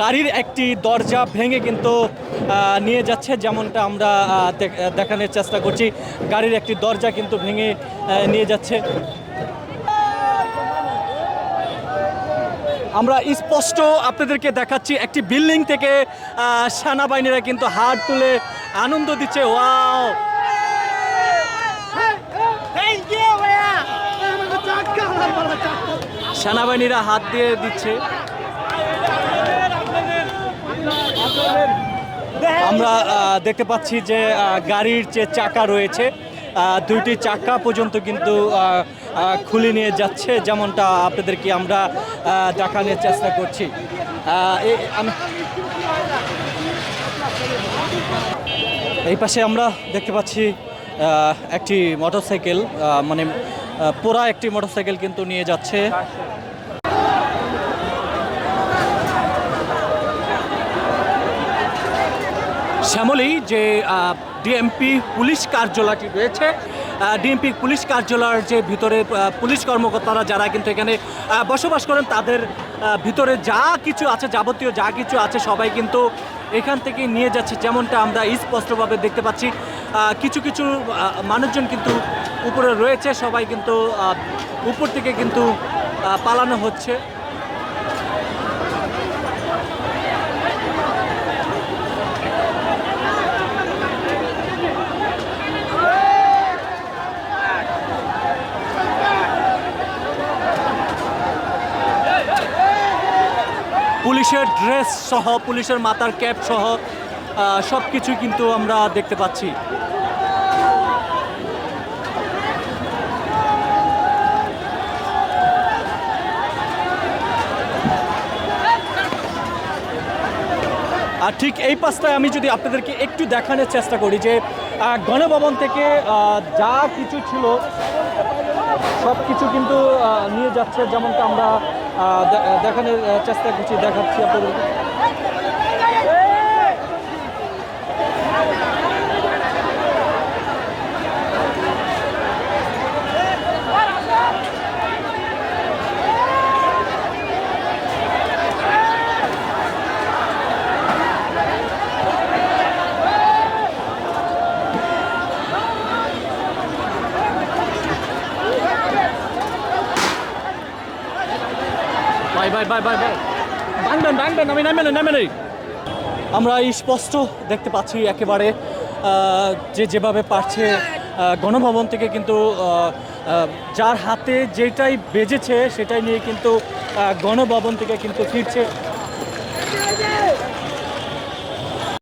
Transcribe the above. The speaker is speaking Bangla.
গাড়ির একটি দরজা ভেঙে কিন্তু নিয়ে যাচ্ছে যেমনটা আমরা দেখানোর চেষ্টা করছি। গাড়ির একটি দরজা কিন্তু ভেঙে নিয়ে যাচ্ছে। আমরা স্পষ্ট আপনাদেরকে দেখাচ্ছি, একটি বিল্ডিং থেকে সেনাবাহিনীরা কিন্তু হাত তুলে আনন্দ দিচ্ছে। ওয়াও! সেনাবাহিনীরা হাত দিয়ে দিচ্ছে। আমরা দেখতে পাচ্ছি যে গাড়ির যে চাকা রয়েছে দুইটি চাকা পর্যন্ত কিন্তু খুলে নিয়ে যাচ্ছে, যেমনটা আপনাদেরকে আমরা দেখানোর চেষ্টা করছি। এই- পাশে আমরা দেখতে পাচ্ছি একটি মোটরসাইকেল মানে পোড়া একটি মোটরসাইকেল কিন্তু নিয়ে যাচ্ছে। শ্যামলী, যে ডিএমপি পুলিশ কার্যালয়টি রয়েছে ডিএমপি পুলিশ কার্যালয়ের যে ভিতরে পুলিশ কর্মকর্তারা যারা কিন্তু এখানে বসবাস করেন, তাদের ভিতরে যা কিছু আছে, যাবতীয় যা কিছু আছে, সবাই কিন্তু এখান থেকে নিয়ে যাচ্ছে। যেমনটা আমরা স্পষ্টভাবে দেখতে পাচ্ছি কিছু কিছু মানুষজন কিন্তু উপরে রয়েছে, সবাই কিন্তু উপর থেকে কিন্তু পালানো হচ্ছে। পুলিশের ড্রেস সহ, পুলিশের মাথার ক্যাপ সহ সব কিছু কিন্তু আমরা দেখতে পাচ্ছি। আর ঠিক এই পাশটায় আমি যদি আপনাদেরকে একটু দেখানোর চেষ্টা করি যে গণভবন থেকে যা কিছু ছিল সব কিছু কিন্তু নিয়ে যাচ্ছে, যেমনটা আমরা দেখানোর চেষ্টা করছি দেখাচ্ছি আপনাদেরকে। বাই ভাই ভাই বাই বাই। ভাঙবেন ভাঙবেন আমি নামে নেই নামে নেই আমরা স্পষ্ট দেখতে পাচ্ছি একেবারে যে যেভাবে পারছে গণভবন থেকে কিন্তু যার হাতে যেটাই বেজেছে, সেটাই নিয়ে কিন্তু গণভবন থেকে কিন্তু ফিরছে।